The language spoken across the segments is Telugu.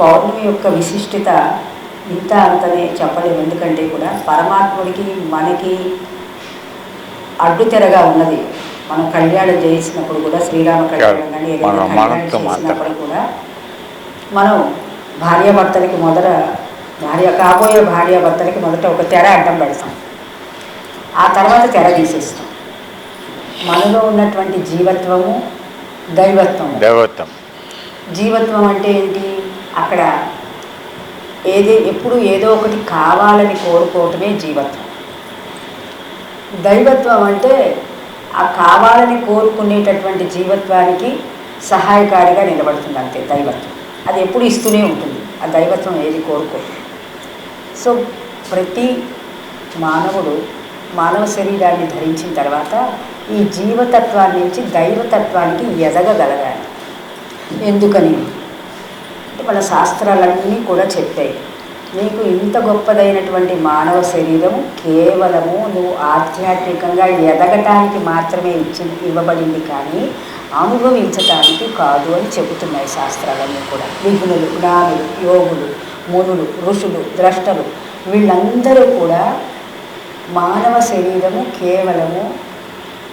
పౌర్ణమి యొక్క విశిష్టత ఇంత అంతనే చెప్పలేము. ఎందుకంటే కూడా పరమాత్ముడికి మనకి అడ్డుతెరగా ఉన్నది. మనం కళ్యాణం చేసినప్పుడు కూడా శ్రీరామ కళ్యాణం కానీ ఏదైనా కళ్యాణం చేసినప్పుడు కూడా మనం భార్యాభర్తలకి మొదట భార్య కాబోయే భార్యాభర్తలకి మొదట ఒక తెర అడ్డం పెడతాం. ఆ తర్వాత తెర తీసేస్తాం. మనలో ఉన్నటువంటి జీవత్వము దైవత్వము. దేవత్వం. జీవత్వం అంటే ఏంటి? అక్కడ ఏదే ఎప్పుడు ఏదో ఒకటి కావాలని కోరుకోవటమే జీవత్వం. దైవత్వం అంటే ఆ కావాలని కోరుకునేటటువంటి జీవత్వానికి సహాయకారిగా నిలబడుతుంది అంతే దైవత్వం. అది ఎప్పుడు ఇస్తూనే ఉంటుంది ఆ దైవత్వం ఏది కోరుకోదు. సో ప్రతి మానవుడు మానవ శరీరాన్ని ధరించిన తర్వాత ఈ జీవతత్వాన్ని నుంచి దైవతత్వానికి ఎదగగలగాలి. ఎందుకని? మన శాస్త్రాలన్నీ కూడా చెప్పాయి. నీకు ఇంత గొప్పదైనటువంటి మానవ శరీరం కేవలము నువ్వు ఆధ్యాత్మికంగా ఎదగటానికి మాత్రమే ఇచ్చి ఇవ్వబడింది కానీ అనుభవించటానికి కాదు అని చెబుతున్నాయి శాస్త్రాలన్నీ కూడా. విఘ్నులు జ్ఞానులు యోగులు మునులు ఋషులు ద్రష్టలు వీళ్ళందరూ కూడా మానవ శరీరము కేవలము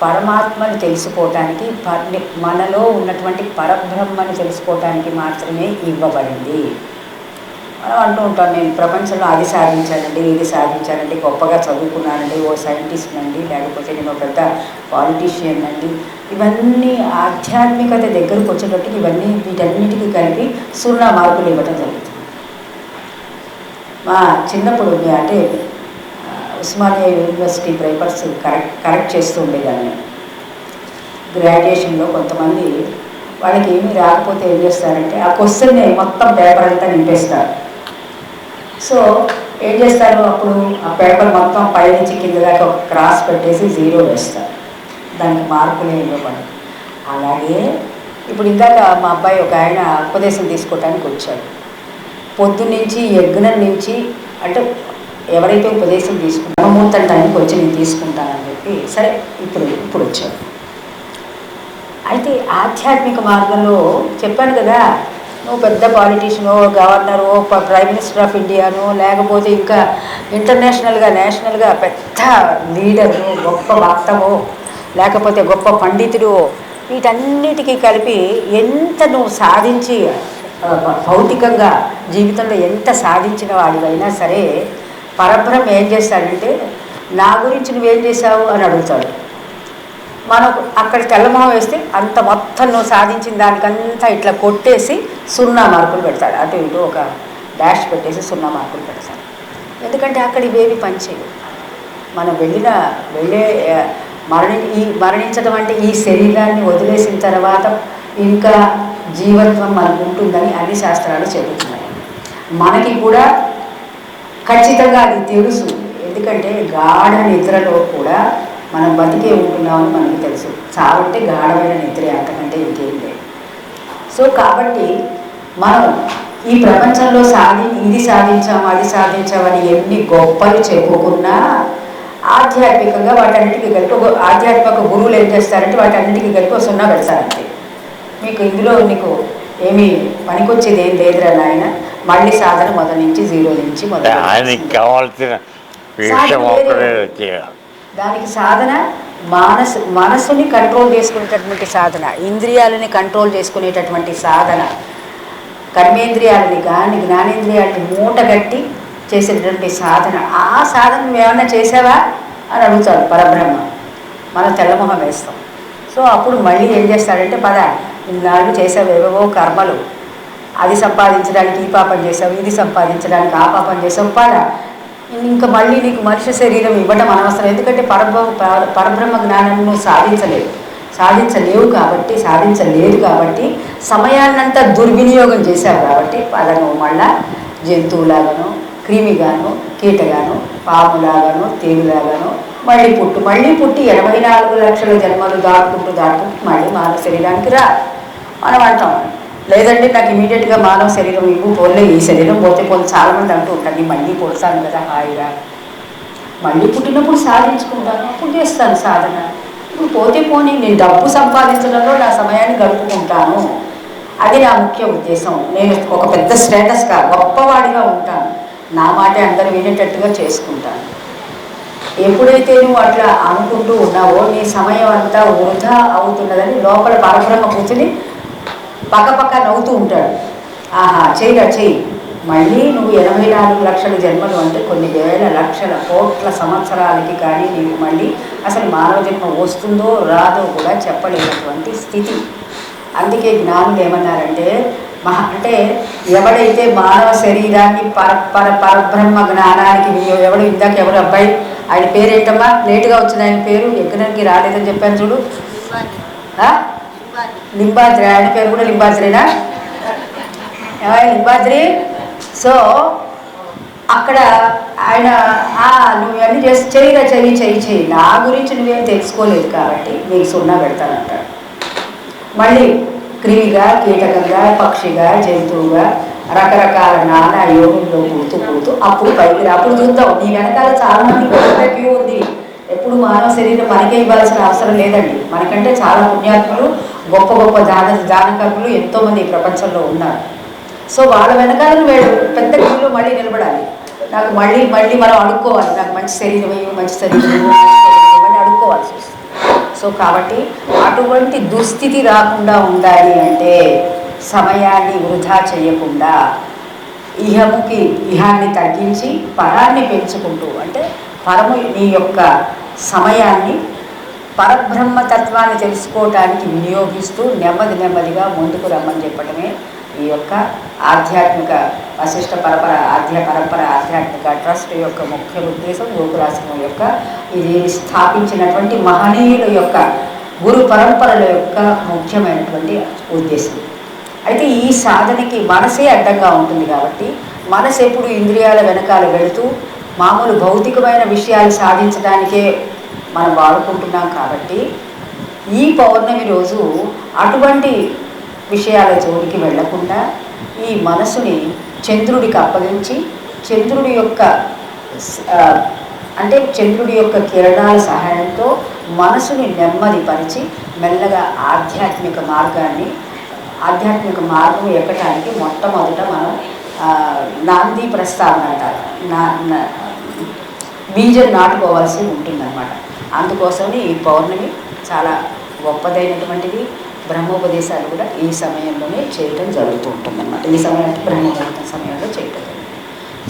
పరమాత్మని తెలుసుకోవటానికి మనలో ఉన్నటువంటి పరబ్రహ్మని తెలుసుకోవటానికి మాత్రమే ఇవ్వబడింది. మనం అంటూ ఉంటాం నేను ప్రపంచంలో అది సాధించానండి ఇది సాధించానండి గొప్పగా చదువుకున్నానండి ఓ సైంటిస్ట్ అండి లేకపోతే నేను ఒక పెద్ద పాలిటీషియన్ అండి. ఇవన్నీ ఆధ్యాత్మికత దగ్గరకు వచ్చేటట్టుకి ఇవన్నీ వీటన్నిటికీ కలిపి సున్నా మార్కులు ఇవ్వడం జరుగుతుంది. మా చిన్నప్పుడు అంటే Osmania university papers correct correct చేస్తూ ఉండేదాన్ని. గ్రాడ్యుయేషన్లో కొంతమంది వాళ్ళకి ఏమీ రాకపోతే ఏం చేస్తారంటే ఆ క్వశ్చన్ని మొత్తం పేపర్ అంతా నింపేస్తారు. సో ఏం చేస్తారు అప్పుడు? ఆ పేపర్ మొత్తం పైనుంచి కింద దాకా ఒక క్రాస్ పెట్టేసి జీరో వేస్తారు. దానికి మార్కులే ఇవ్వబడి అలాగే ఇప్పుడు ఇందాక మా అబ్బాయి ఒక ఆయన ఉపదేశం తీసుకోవటానికి వచ్చాడు. పొద్దున్నుంచి యజ్ఞం నుంచి అంటే ఎవరైతే ఉపదేశం తీసుకుంటారో ముహూర్తం టైంకి వచ్చి నేను తీసుకుంటానని చెప్పి సరే ఇప్పుడు ఇప్పుడు వచ్చాడు. అయితే ఆధ్యాత్మిక మార్గంలో చెప్పాను కదా నువ్వు పెద్ద పాలిటీషియనో గవర్నరో ప్రైమ్ మినిస్టర్ ఆఫ్ ఇండియానో లేకపోతే ఇంకా ఇంటర్నేషనల్గా నేషనల్గా పెద్ద లీడరు గొప్ప వక్తవో లేకపోతే గొప్ప పండితుడు వీటన్నిటికీ కలిపి ఎంత నువ్వు సాధించి భౌతికంగా జీవితంలో ఎంత సాధించిన వాడివైనా సరే పరబ్రహ్మ ఏం చేస్తాడంటే నా గురించి నువ్వేం చేశావు? అని అడుగుతాడు. మనకు అక్కడ తెల్లమొహం వేస్తే అంత మొత్తం నువ్వు సాధించిన దానికంతా ఇట్లా కొట్టేసి సున్నా మార్కులు పెడతాడు. అటు ఇటు ఒక డాష్ పెట్టేసి సున్నా మార్కులు పెడతాడు. ఎందుకంటే అక్కడ ఇవేవి పనిచేయవు. మనం వెళ్ళిన వెళ్ళే మరణి ఈ మరణించడం అంటే ఈ శరీరాన్ని వదిలేసిన తర్వాత ఇంకా జీవత్వం మనకు ఉంటుందని అన్ని శాస్త్రాలు చెబుతున్నాయి. మనకి కూడా ఖచ్చితంగా అది తెలుసు ఎందుకంటే గాఢ నిద్రలో కూడా మనం బతికే ఉంటున్నామని మనకు తెలుసు. చావంటే గాఢమైన నిద్రే అంతకంటే ఇంకేం లేదు. సో కాబట్టి మనం ఈ ప్రపంచంలో సాధి ఇది సాధించాము అది సాధించామని ఎన్ని గొప్పలు చెప్పుకున్నా ఆధ్యాత్మికంగా వాటన్నిటికీ కలిపి ఒక ఆధ్యాత్మిక గురువులు ఏం చేస్తారంటే వాటన్నిటికీ కలిపి ఒక సున్నా పెడతారంటే మీకు ఇందులో నీకు ఏమీ పనికొచ్చేది ఏం లేదురా నాయన. మళ్ళీ సాధన మొదటి నుంచి జీరో నుంచి మొదలు ఆయనకి కావాల్సిన దానికి సాధన మానసు మనసుని కంట్రోల్ చేసుకునేటటువంటి సాధన ఇంద్రియాలని కంట్రోల్ చేసుకునేటటువంటి సాధన. కర్మేంద్రియాలని కానీ జ్ఞానేంద్రియాలని మూటగట్టి చేసేటటువంటి సాధన. ఆ సాధన ఏమన్నా చేసావా? అని అడుగుతాడు పరబ్రహ్మ. మనం తెల్లమొహం వేస్తాం. సో అప్పుడు మళ్ళీ ఏం చేస్తాడంటే పద ఇన్నాళ్ళు చేసావు ఏవేవో కర్మలు. అది సంపాదించడానికి ఈ పాపం చేసావు ఇది సంపాదించడానికి ఆ పాపం చేసావు పద. ఇంకా మళ్ళీ నీకు మనిషి శరీరం ఇవ్వడం అనవసరం. ఎందుకంటే పరబ్రహ్మ పరబ్రహ్మ జ్ఞానము సాధించలేవు. సాధించలేవు కాబట్టి సాధించలేదు కాబట్టి సమయాన్నంతా దుర్వినియోగం చేశావు కాబట్టి పదను మళ్ళా జంతువులాగాను క్రిమిగాను కీటగాను పాములాగాను తేలులాగాను మళ్ళీ పుట్టు మళ్ళీ పుట్టి ఎనభై నాలుగు లక్షల జన్మలు దాటుకుంటూ దాటుకుంటూ మళ్ళీ మానవ శరీరానికి రా మనం అంటాం. లేదంటే నాకు ఇమీడియట్గా మానవ శరీరం ఇవ్వు పోలే ఈ శరీరం పోతే పోతే చాలామంది అంటూ ఉంటాను మళ్ళీ పుడతాను కదా హాయిగా మళ్ళీ పుట్టినప్పుడు సాధించుకుంటాను అప్పుడు చేస్తాను సాధన. ఇప్పుడు పోతే పోనీ నేను డబ్బు సంపాదించడంలో నా సమయాన్ని గడుపుకుంటాను. అది నా ముఖ్య ఉద్దేశం. నేను ఒక పెద్ద స్టేటస్గా గొప్పవాడిగా ఉంటాను. నా మాటే అందరూ వినేటట్టుగా చేసుకుంటాను. ఎప్పుడైతే నువ్వు అట్లా అనుకుంటూ ఉన్నావో నీ సమయం అంతా వృధా అవుతున్నదని లోపల పరబ్రహ్మ కూర్చుని పక్కపక్క నవ్వుతూ ఉంటాడు. ఆహా చేయరా చెయ్యి. మళ్ళీ నువ్వు ఎనభై నాలుగు లక్షల జన్మలు అంటే కొన్ని వేల లక్షల కోట్ల సంవత్సరాలకి కానీ నీకు మళ్ళీ అసలు మానవ జన్మ వస్తుందో రాదో కూడా చెప్పలేనటువంటి స్థితి. అందుకే జ్ఞానులు ఏమన్నారంటే మహా అంటే ఎవడైతే మానవ శరీరాన్ని పర పర పరబ్రహ్మ జ్ఞానానికి ఎవడు ఇందాక ఎవరు అబ్బాయి ఆయన పేరు ఏంటమ్మా లేటుగా వచ్చిన ఆయన పేరు. ఎక్కడానికి రాలేదని చెప్పాను చూడు. లింబాద్రి. ఆయన పేరు కూడా లింబాద్రినా? లింబాద్రి? సో అక్కడ ఆయన నువ్వన్నీ నువ్వు చేసి చేయిరా చెయ్యి చెయ్యి చెయ్యి నా గురించి నువ్వేం తెలుసుకోలేదు కాబట్టి నీకు సున్నా పెడతానంటాడు. మళ్ళీ క్రిమిగా కీటకంగా పక్షిగా జంతువుగా రకరకాల నానా యోగుల్లో పూతూ పూతూ అప్పుడు పైకి అప్పుడు చూద్దాం నీ వెనకాల చాలా మంది క్యూ ఉంది. ఎప్పుడు మానవ శరీరం మనకే ఇవ్వాల్సిన అవసరం లేదండి. మనకంటే చాలా పుణ్యాత్ములు గొప్ప గొప్ప జాన జానకర్ములు ఎంతోమంది ఈ ప్రపంచంలో ఉన్నారు. సో వాళ్ళ వెనకాల వేడు. పెద్ద క్యూలో మళ్ళీ నిలబడాలి. నాకు మళ్ళీ మళ్ళీ మనం అడుక్కోవాలి. నాకు మంచి శరీరం ఇవ్వు, మంచి శరీరం ఇవన్నీ మంచి అడుక్కోవాల్సి వస్తుంది సో కాబట్టి అటువంటి దుస్థితి రాకుండా ఉండాలి అంటే సమయాన్ని వృధా చేయకుండా ఇహముకి ఇహాన్ని తగ్గించి పరాన్ని పెంచుకుంటూ అంటే పరము నీ యొక్క సమయాన్ని పరబ్రహ్మతత్వాన్ని తెలుసుకోవటానికి వినియోగిస్తూ నెమ్మది నెమ్మదిగా ముందుకు రమ్మని చెప్పడమే ఈ యొక్క ఆధ్యాత్మిక వశిష్ట పరపర ఆధ్య పరంపర ఆధ్యాత్మిక ట్రస్ట్ యొక్క ముఖ్య ఉద్దేశం గోకులాశ్రమం యొక్క ఇది స్థాపించినటువంటి మహనీయుల యొక్క గురు పరంపరల యొక్క ముఖ్యమైనటువంటి ఉద్దేశం. అయితే ఈ సాధనకి మనసే అడ్డంగా ఉంటుంది కాబట్టి మనసు ఎప్పుడు ఇంద్రియాల వెనకాల వెళుతూ మామూలు భౌతికమైన విషయాలు సాధించడానికే మనం వాడుకుంటున్నాం కాబట్టి ఈ పౌర్ణమి రోజు అటువంటి విషయాల జోలికి వెళ్ళకుండా ఈ మనసుని చంద్రుడికి అప్పగించి చంద్రుడి యొక్క అంటే చంద్రుడి యొక్క కిరణాల సహాయంతో మనసుని నెమ్మదిపరిచి మెల్లగా ఆధ్యాత్మిక మార్గాన్ని ఆధ్యాత్మిక మార్గం ఎక్కడానికి మొట్టమొదట మనం నాంది ప్రస్తావన అంటారు. నా బీజం నాటుకోవాల్సి ఉంటుందన్నమాట. అందుకోసమే ఈ పౌర్ణమి చాలా గొప్పదైనటువంటిది. బ్రహ్మోపదేశాలు కూడా ఈ సమయంలోనే చేయటం జరుగుతూ ఉంటుందన్నమాట. ఈ సమయం బ్రహ్మోపదేశం సమయంలో చేయటం.